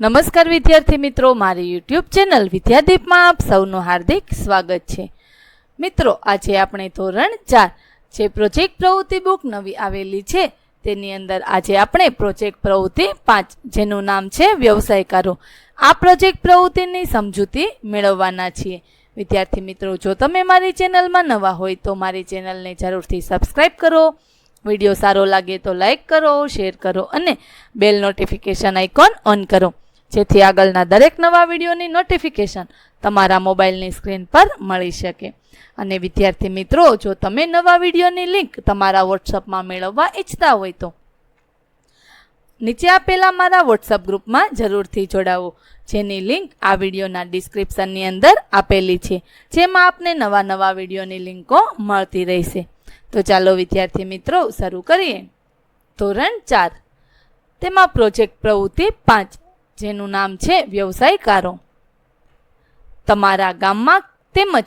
નમસ્કાર વિદ્યાર્થી મિત્રો, મારી યુટ્યુબ ચેનલ વિદ્યાદીપમાં આપ સૌનું હાર્દિક સ્વાગત છે. મિત્રો, આજે આપણે ધોરણ ચાર જે પ્રોજેક્ટ પ્રવૃત્તિ બુક નવી આવેલી છે, તેની અંદર આજે આપણે પ્રોજેક્ટ પ્રવૃત્તિ પાંચ, જેનું નામ છે વ્યવસાયકારો. આ પ્રોજેક્ટ પ્રવૃત્તિની સમજૂતી મેળવવાના છીએ. વિદ્યાર્થી મિત્રો, જો તમે મારી ચેનલમાં નવા હોય તો મારી ચેનલને જરૂરથી સબસ્ક્રાઈબ કરો. વીડિયો સારો લાગે તો લાઈક કરો શેર કરો અને બેલ નોટિફિકેશન આઇકોન ઓન કરો. જેથી આગળના દરેક નવા વિડીયોની નોટિફિકેશન તમારા મોબાઈલની સ્ક્રીન પર મળી શકે. અને વિદ્યાર્થી મિત્રો, જો તમે નવા વિડીયોની લિંક તમારા વોટ્સઅપમાં મેળવવા ઈચ્છતા હોય તો નીચે આપેલા મારા વોટ્સઅપ ગ્રુપમાં જરૂરથી જોડાવો, જેની લિંક આ વિડીયોના ડિસ્ક્રિપ્શનની અંદર આપેલી છે. જેમાં આપને નવા નવા વિડીયોની લિંકો મળતી રહેશે. તો ચાલો વિદ્યાર્થી મિત્રો, શરૂ કરીએ. ધોરણ ચાર. તેમાં પ્રોજેક્ટ પ્રવૃત્તિ પાંચ. જેનું નામ છે વ્યવસાયકારો. તમારા ગામમાં તેમજ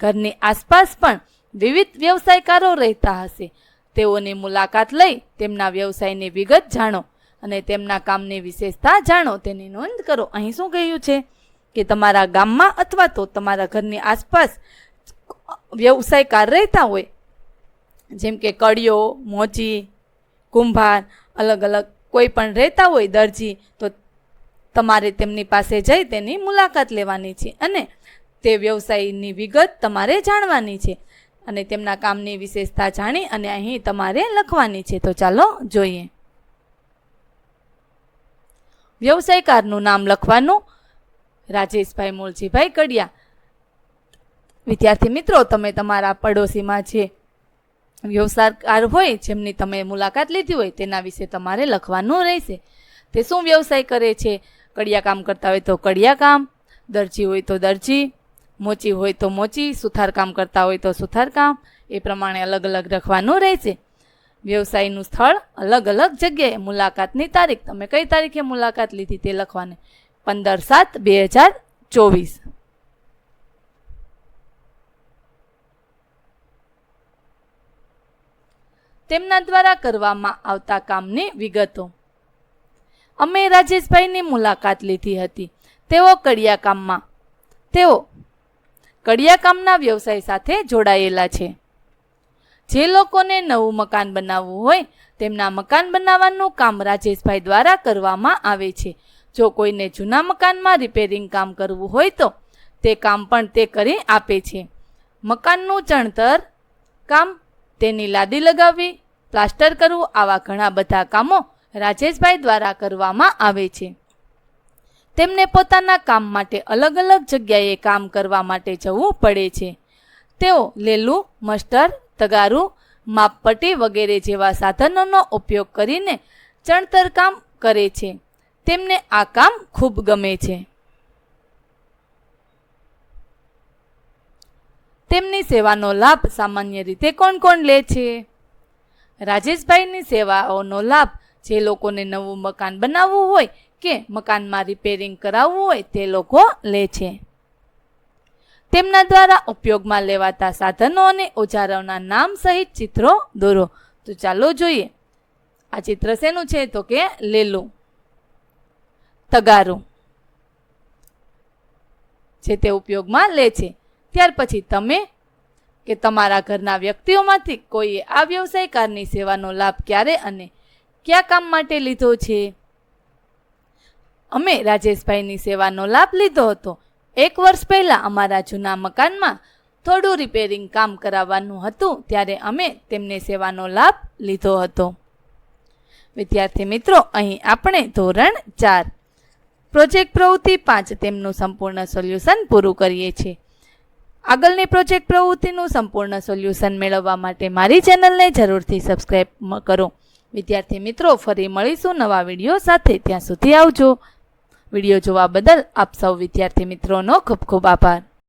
ઘરની આસપાસ પણ વિવિધ વ્યવસાયકારો રહેતા હશે. તેઓની મુલાકાત લઈ તેમના વ્યવસાયની વિગત જાણો અને તેમના કામની વિશેષતા જાણો. તેની નોંધ કરો. અહીં શું કહ્યું છે? કે તમારા ગામમાં અથવા તો તમારા ઘરની આસપાસ વ્યવસાયકાર રહેતા હોય. જેમ કે કડિયો મોચી કુંભાર અલગ અલગ કોઈ પણ રહેતા હોય દરજી, તો તમારે તેમની પાસે જઈ તેની મુલાકાત લેવાની છે અને તે વ્યવસાયની વિગત તમારે જાણવાની છે અને તેમના કામની વિશેષતા જાણી અને અહીં તમારે લખવાની છે. તો ચાલો જોઈએ. વ્યવસાયકારનું નામ લખવાનું. રાજેશભાઈ મૂળજીભાઈ કડિયા. વિદ્યાર્થી મિત્રો, તમે તમારા પડોશીમાં જે વ્યવસાયકાર હોય, જેમની તમે મુલાકાત લીધી હોય, તેના વિશે તમારે લખવાનું રહેશે. તે શું વ્યવસાય કરે છે? કડિયા કામ કરતા હોય તો કડિયા કામ, દરજી હોય તો દરજી, મોચી હોય તો મોચી, સુથાર કામ કરતા હોય તો સુથાર કામ, એ પ્રમાણે અલગ અલગ લખવાનું રહેશે. વ્યવસાયનું સ્થળ અલગ અલગ જગ્યાએ. મુલાકાતની તારીખ, તમે કઈ તારીખે મુલાકાત લીધી તે લખવાની. પંદર સાત બે હજાર ચોવીસ. તેમના દ્વારા કરવામાં આવતા કામની વિગતો. અમે રાજેશભાઈની મુલાકાત લીધી હતી. તેઓ કડિયાકામમાં, તેઓ કડિયાકામના વ્યવસાય સાથે જોડાયેલા છે. જે લોકોને નવું મકાન બનાવવું હોય, તેમના મકાન બનાવવાનું કામ રાજેશભાઈ દ્વારા કરવામાં આવે છે. જો કોઈને જૂના મકાનમાં રિપેરિંગ કામ કરવું હોય તો તે કામ પણ તે કરી આપે છે. મકાનનું ચણતર કામ, તેની લાદી લગાવવી, પ્લાસ્ટર કરવું, આવા ઘણા બધા કામો રાજેશભાઈ દ્વારા કરવામાં આવે છે. તેમને પોતાના કામ માટે અલગ અલગ જગ્યાએ કામ કરવા માટે જવું પડે છે. તેઓ લેલું, મસ્ટર, તગારું, માપપટ્ટી વગેરે જેવા સાધનોનો ઉપયોગ કરીને ચણતર કામ કરે છે. તેમને આ કામ ખૂબ ગમે છે. તેમની સેવાનો લાભ સામાન્ય રીતે કોણ કોણ લે છે? રાજેશભાઈની સેવાઓનો લાભ જે લોકોને નવું મકાન બનાવવું હોય કે મકાનમાં રિપેરિંગ કરાવવું હોય તે લોકો લે છે. તેમના દ્વારા ઉપયોગમાં લેવાતા સાધનો અને ઓજારોના નામ સહિત ચિત્રો દોરો. તો ચાલો જોઈએ. આ ચિત્ર શેનું છે તો કે લેલું. તગારું. જે તે ઉપયોગમાં લે છે. ત્યાર પછી તમે કે તમારા ઘરના વ્યક્તિઓમાંથી કોઈએ આ વ્યવસાયકારની સેવાનો લાભ ક્યારે અને કયા કામ માટે લીધો છે? અમે રાજેશભાઈની સેવાનો લાભ લીધો હતો. એક વર્ષ પહેલાં અમારા જૂના મકાનમાં થોડું રિપેરિંગ કામ કરાવવાનું હતું, ત્યારે અમે તેમને સેવાનો લાભ લીધો હતો. વિદ્યાર્થી મિત્રો, અહીં આપણે ધોરણ ચાર. પ્રોજેક્ટ પ્રવૃત્તિ પાંચ, તેમનું સંપૂર્ણ સોલ્યુશન પૂરું કરીએ છીએ. આગળની પ્રોજેક્ટ પ્રવૃત્તિનું સંપૂર્ણ સોલ્યુશન મેળવવા માટે મારી ચેનલને જરૂરથી સબસ્ક્રાઈબ કરો. વિદ્યાર્થી મિત્રો, ફરી મળીશું નવા વીડિયો સાથે. ત્યાં સુધી આવજો. વીડિયો જોવા બદલ આપ સૌ વિદ્યાર્થી મિત્રોનો ખૂબ ખૂબ આભાર.